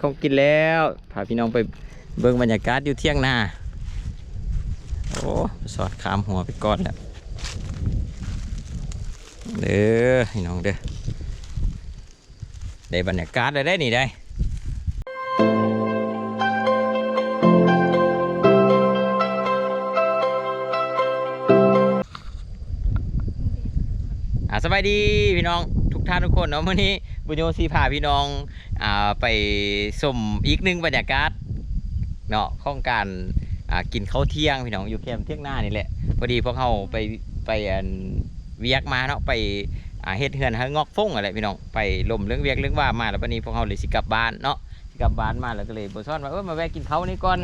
ของกินแล้วพาพี่น้องไปเบิ่งบรรยากาศอยู่เที่ยงนาโอ้สอดขามหัวไปก่อนแล้วเด้อพี่น้องเด้อได้บรรยากาศเลยได้นี่ได้สบายดีพี่น้องทุกท่านทุกคนเนาะมื้อนี้ บุญโยสีพาพี่น้องอ่าไปชมอีกหนึ่งบรรยากาศเนาะข้องการอ่ากินข้าวเที่ยงพี่น้องอยู่แคมเที่ยงหน้านี่แหละพอดีพวกเขาไปไปอันเวียกมาเนาะไปอ่าเฮ็ดเฮือนให้งอกฟงอะไรพี่น้องไปลมเรื่องเวียกเรื่องว่ามาแล้ววันนี้พวกเขาเลยสิกลับบ้านเนาะสิกลับบ้านมาแล้วก็เลยบ่ซ้อนว่าเออมาแวะกินข้าวนี่ก่อน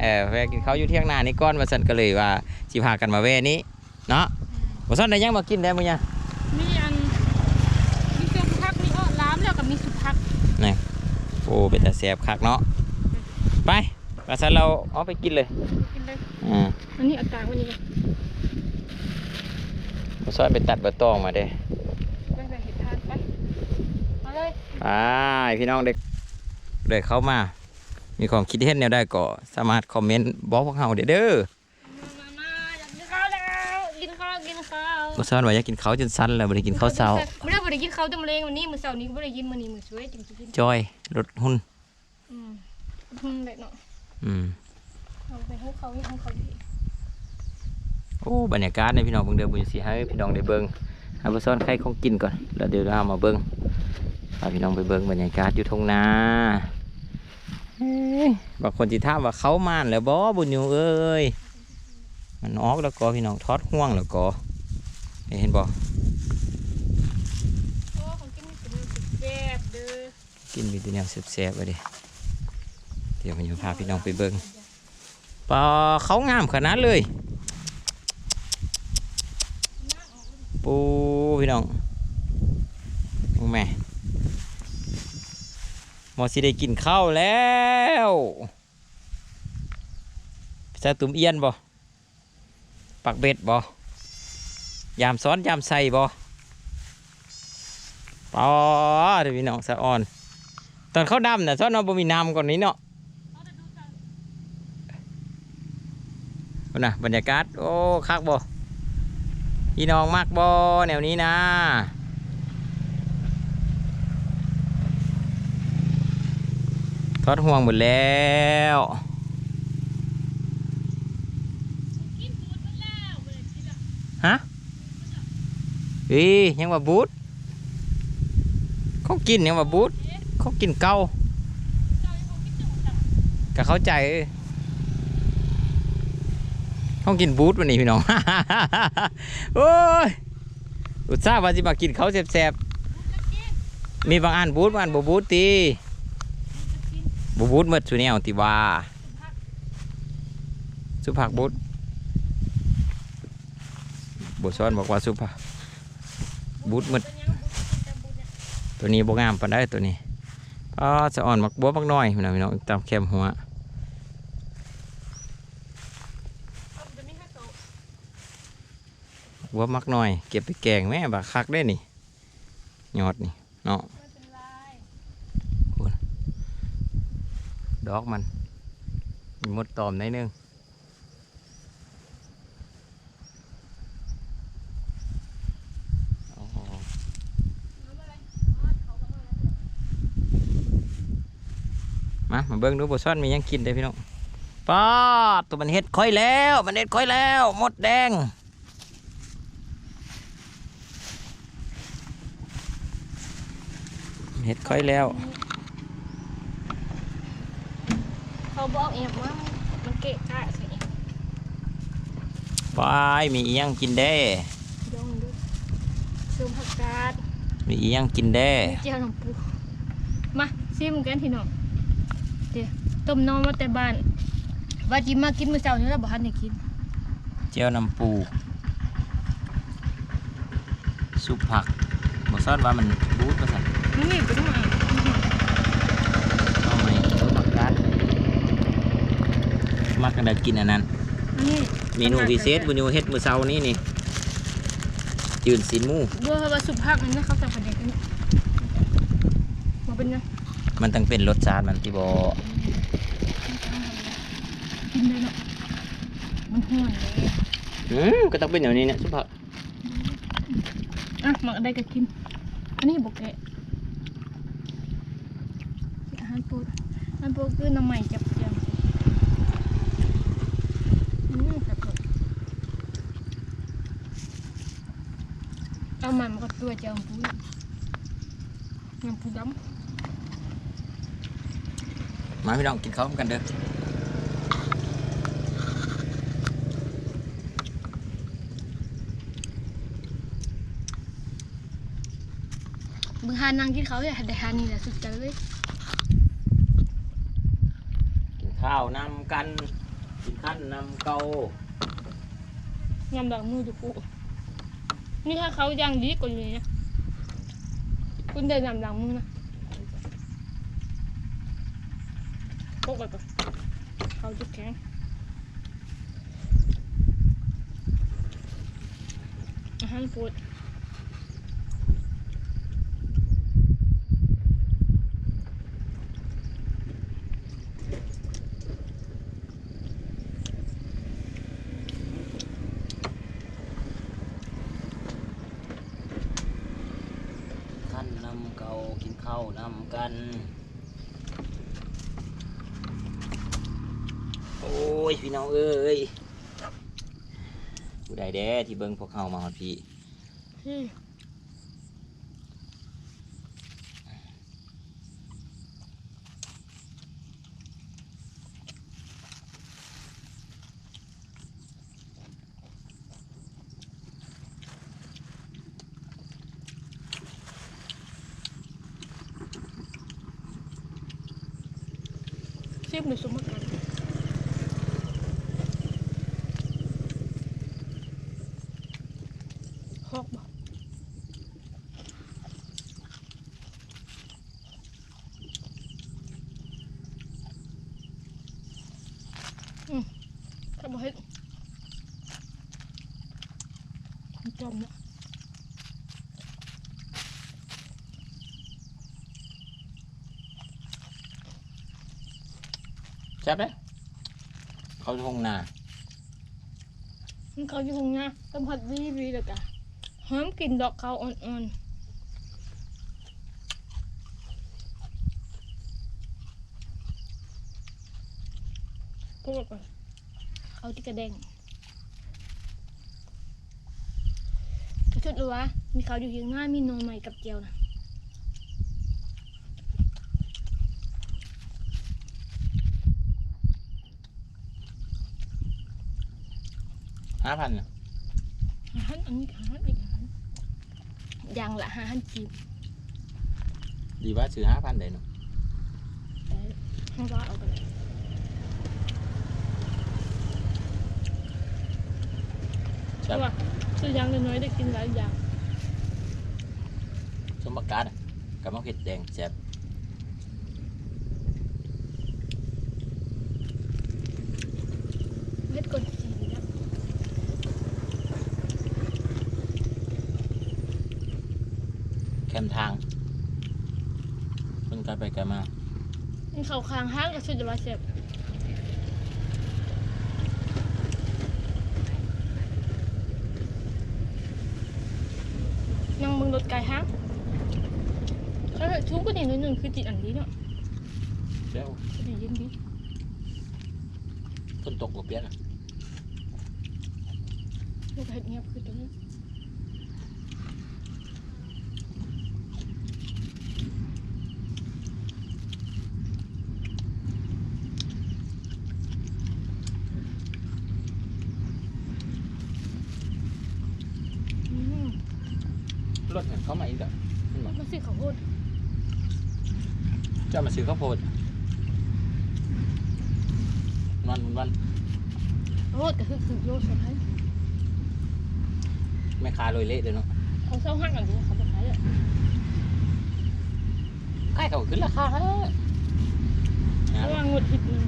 เออแวะกินข้าวอยู่เที่ยงหน้านี่ก่อนว่าซั่นก็เลยว่าสิพากันมาแวะนี้เนาะบ่ซ้อนได้ยังมากินได้มื้อหยัง มีอันมีสุพักมีอ้อล้ามแล้วกับมีสุพัก โอ้เป็นแต่แซ่บคักเนาะไปว่าซั่นเราเอาไปกินเลยกินเลยอ่าอันนี้เอากลางวันนี้ก่อนบ่ซ้อนไปตัดใบตองมาเด้ไปใส่เห็ดทานไปมาเลยไปพี่น้องเด็กเด็กเข้ามา มีความคิดเห็นแนวใดก็สามารถคอมเมนต์บอกพวกเราได้เด้อ มามามาอยากกินข้าวแล้วกินข้าวกิน ข้าวบ่ซ้อนว่าอยากกินข้าวจนสั้นแล้วบ่ได้กินข้าวเช้าไม่ได้บ่ได้กินข้าวจำเลงวันนี้มื้อเช้านี้ก็บ่ได้กินมื้อนี้มื้อสวยจริงๆกินจอยรถหุ่นอืมอืมได้เนาะอืม เอาไปให้เขาให้เขาดีโอ้บรรยากาศในพี่น้องเบิ่งเด้อบุญสิให้พี่น้องได้เบิ่งให้บ่ซ้อนใครของกินก่อนแล้วเดี๋ยวเรามาเบิ่งพาพี่น้องไปเบิ่งบรรยากาศอยู่ทงนาเอ้ยบางคนสิถามว่าเขามานแล้วบ่บุญอยู่เอ้ยมันออกแล้วก็พี่น้องทอดห่วงแล้วก็ เห็นบ่อกินนี่เป็นเนมีแต่แนวแซ่บๆไปดิเดี๋ยวมันจะพาพี่น้องไปเบิ่งปลาเขางามขนาดเลยปูพี่น้องแม่หมอสิได้กินข้าวแล้วใส่ตุ่มเอียนบ่ปักเบ็ดบ่ ยามซ้อนยามใส่บ่ปอเดี๋ยวพี่น้องสะอ่อน ตอนเขาดำน่ะซ้อนเอาบ่มีน้ำก่อนนี้เนาะน่ะบรรยากาศ โอ้คักบ่พี่น้องมักบอแนวนี้นะทอดห่วงหมดแล้ว กินบูดมันแล้วบ่ได้กินอะ ฮะ อียังว่าบูดเขากินยังว่าบูดเขากินเกาเจ้ายังบ่กินจุจังก็เข้าใจเขากินบูดวันนี้พี่น้องโอ้ยอุตส่าห์ว่าสิมากินเขาแซ่บๆมีบางอันบูดบางอันบ่บูดตีบ่บูดหมดสุแนวติว่าสุภาพบุตรบทสอนบอกว่าสุภาพ บูดกินแต่บูดเนี่ยตัวนี้บงามปานได้ตัวนี้อ๋อสะอ่อนมักบัวมักน้อยพี่น้องพี่น้องตามแคมหัวบัวมักน้อย เก็บไปแกงแม่บักคักได้นี่ยอดนี่เนาะไม่เป็นไรดอกมันมีมดตอมในอยหนึงอ๋อ เอามาเลยอ๋อเขาก็มาแล้ว มามาเบิ่งดูบทสอนมีหยังกินได้อพี่น้องป้าดตัวมันเฮ็ดค่อยแล้ว มันเฮ็ดค่อยแล้วมดแดงเฮ็ดค่อยแล้ว เขาบอกเองว่ามันเกะกะใส่เองไปมีอีหยังกินได้ยองดูซูมผักกาดมีอีหยังกินได้เจียวหนองปูมา ซิมกันพี่น้อง เดี๋ยวต้มนอนมาแต่บ้าน ว่าจิมากินมื้อเช้านี้แล้วบ่ทันได้กินเจียวน้ำปูซุปผักบอซอนว่ามันบูดมาสั่นมันมีเป็นไงเอาไหมซุปผักกาดมักกันได้กินอันนั้น อันนี้เมนูพิเศษบุญยูเฮ็ดมื้อเช้านี้นี่จืนสินหมูเบอร์ว่าสุภาพนั่นนะเขาใส่ผัดเด็กอันนี้มาเป็นไง มันต้องเป็นรสชาติมันที่บ่กินได้เนาะมันห่วนเลยอืมก็ต้องเป็นอย่างนี้เนี่ยสุภาพอะหมักได้ก็กิน อันนี้บอกแกะอาหารโปรดอาหารโปรดคือน้ำใหม่จับเจียมอืมครับผมเอามันมันก็ตัวเจียมปูยำปูด มาพี่น้องกินข้าวกันเด้อำมือหานางกินเขาเลยแต่หานี่แหละสุดใจเลยกินข้าวนำกันกินขั้นนำเกายำหลังมือดูกูนี่ถ้าเขายังดีกว่านี้นะคุณได้ยำหลังมือนะพกไปก่อนเขาจะ แข็งอาหารโปรด ขั้นนำเกากินข้าวนำกัน โอ้ย พี่น้องเอ้ยผู้ใดแด้ที่เบิ้งพวกเขามาฮอดพี่ อืม ชิมหรือสมกัน ฮอกบอกอืมถ้าบอกให้จมนะแซ่บเลยเขาทงนามันเขาอยู่หงนะสัมผัสดีดีเลยกะ หอมกลิ่นดอกเขาอ่อนๆพูดก่อนเขาที่กระเด้งกระชุดรู้วะมีเขาอยู่เฮียงหน้ามีโนใหม่กับเจียวนะห้าพันอาหารอันนี้อาหารอีก อาหารอย่างละอาหารจีบดีว่าซื้อห้าพันเลยเนาะแต่ห้องว่าเอาไปเลยแซ่บว่าซื้ออย่างน้อยๆได้กินหลายอย่างสมบักกาดอะกับมะเขือแดงแซ่บ เล็ดกดจีบนะ แคมทางเพิ่นกันไปกันมามันเขาคางห้างกับชุดจะมาเสียบยังมึงรถไกลห้างถ้าทุกคนอีกนิดหนึ่งคือติดอันนี้เนาะเจ้าจะดีเย็นดีฝนตกกับเปียกอะลูกเห็ดเงียบคือตรงนี้อืม ร ถเนี่ยเขามาอีกแล้วเห็นบ่มันสิข้าวโพดเจ้ามาซื้อข้าวโพดวันวันข้าวโพดก็คือคือโยสไพรส์แม่ค้าลอยเละเลยเนาะเขาเศร้าห้างกันดูเขาบอกขายอะใกล้เขาขึ้นราคาแล้วเพราะว่างดหิดหนึง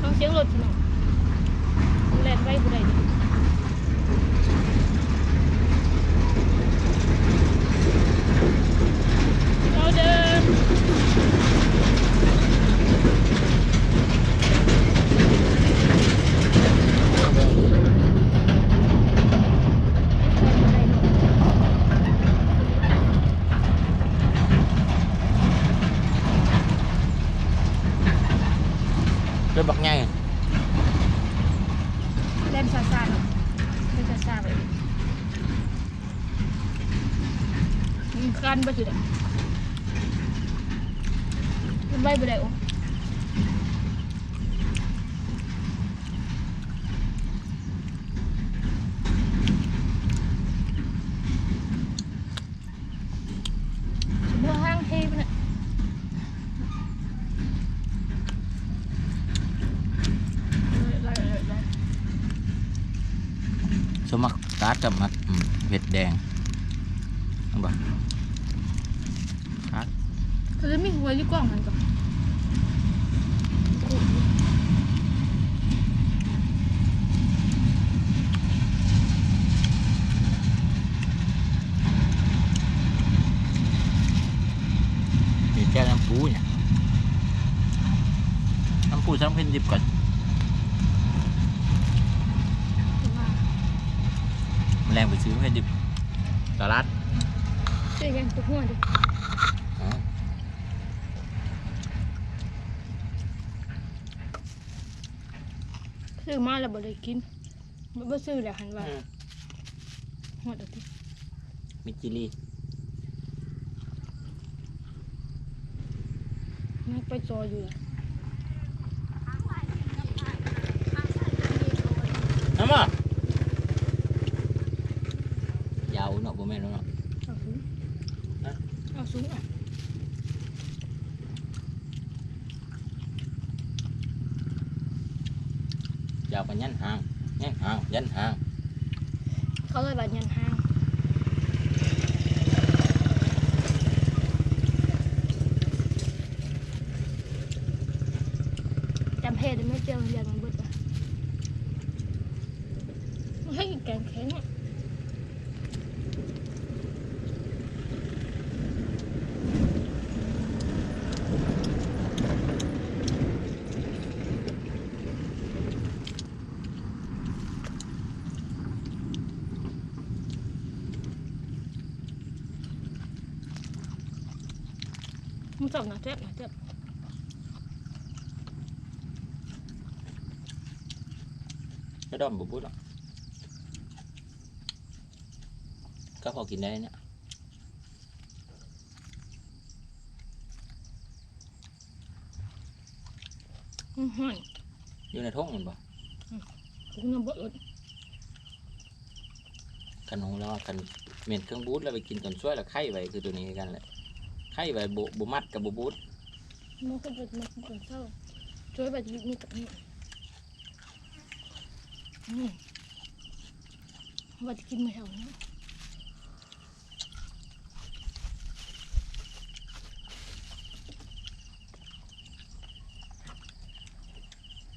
ฟังเสียงรถพี่น้องมันแล่นไว้บ่ได้เราเดิน มักตาดกับมักอืมเผ็ดแดงเอาบ่ครับเขาจะมีหัวอยู่กล่องมันก่อนมีแก้น้ำปูเนี่ยน้ำปูซ้ำเพ็นดิบก่อน ว่า แรงไปซื้อเพ็นดิบตลาดเจ๊ยังตัวหัวดิอ๋อซื้อมาแล้วบ่ได้กินบ่บ่ซื้อแล้วหันว่าหัวเดยวติมิจิลีนักไปจออยู่อะน้ำมายาวเนาะบ่แม่นเนาะเอาสูงฮะเอาสูงอะ ยาวกันยันหางยันหางยันหาง เขาเลยบาดยันห้างจำเพศได้ไหม่เจอเรียนมันเบิดอะให้แกงแข็งอะ มึงสอบหนักเจ็บหนักเจ็บไม่ดอมบุบุดหรอกก็พอกินได้เนี่ยอือห่อนอยู่ในท้องมันบ่กูน้ำบดอดกันหงแล้วกันเม็นเครื่องบูทแล้วไปกินตอนช่วยแล้วไข่ไว้คือตัวนี้คือกันแหละ ไข่แบบบุบุมัดกับบุบูดมันก็จะมาคนเศร้าช่วยแบบนี้กับนี่นี่ว่าจะกินมาแถวนี้แซ่บไมมึงน่ะจนสิ้นจะตกอับแล้วจนสิ้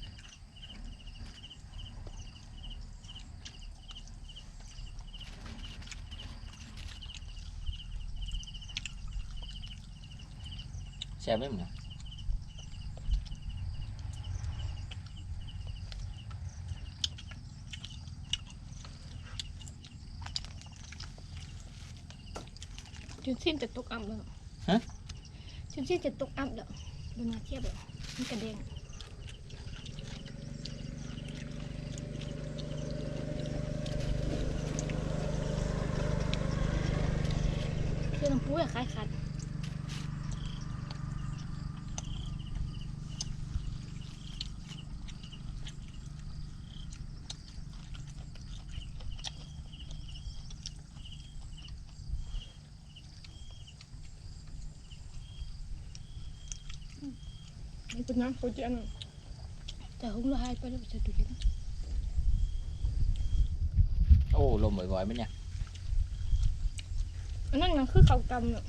นจะตกอับแล้วบนมาเทียบแล้วมันกระเด้งคือน้ำพุอยากคล้ายขัด มันเป็นน้ำเขาจะ อันนั้นแต่หุ้งละหายไปแล้วไปใส่ตู้เย็นโอ้ลม บ่อยๆไหมเนี่ยอันนั้นมันคือเขากำเนาะ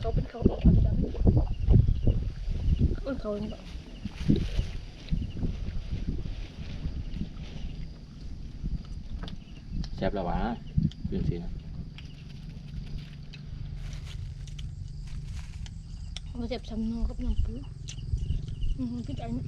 เขาเป็นเขาออกดำๆเขาเป็นเขาอย่างแบบ แซ่บแล้ววะเป็นสินะ เขาเจ็บซ้ำนอกับน้ำปูอืมพี่ใจเนี่ย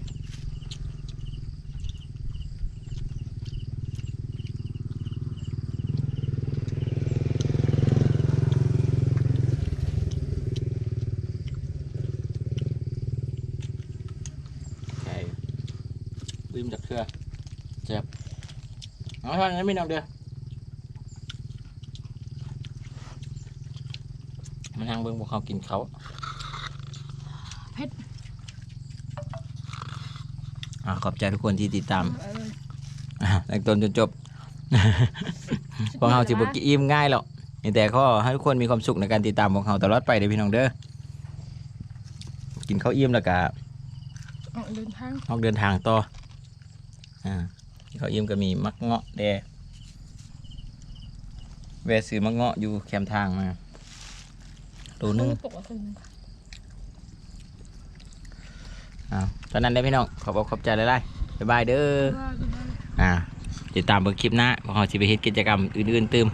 มจากเครือเจ็บเอาเท่านั้นไม่นองเด้อมานั่งเบิ่งพวกเขากินเขาว เผ็ด อ่า ขอบใจทุกคนที่ติดตามเอออ่าตั้งต้นจนจบพวกเราสิบกิอิ่มง่ายหรอกมีแต่ข้อให้ทุกคนมีความสุขในการติดตามพวกเราตลอดไปเด้อพี่น้องเด้อกินข้าวอิ่มแล้วก็ออกเดินทางออกเดินทางต่ออ่ากินข้าวอิ่มก็มีมักเงาะแดแวะซื้อมักเงาะอยู่แคมทางมาตัวหนึงปกติ อ้าวตอนนั้นได้อพี่น้องขอบอกขอบใจหลายๆบ๊ายบายเด้อว่ากันได้อ่าติดตามเบิ่งคลิปหน้าพวกเราสิไปเฮ็ดกิจกรรมอื่นๆตื่ม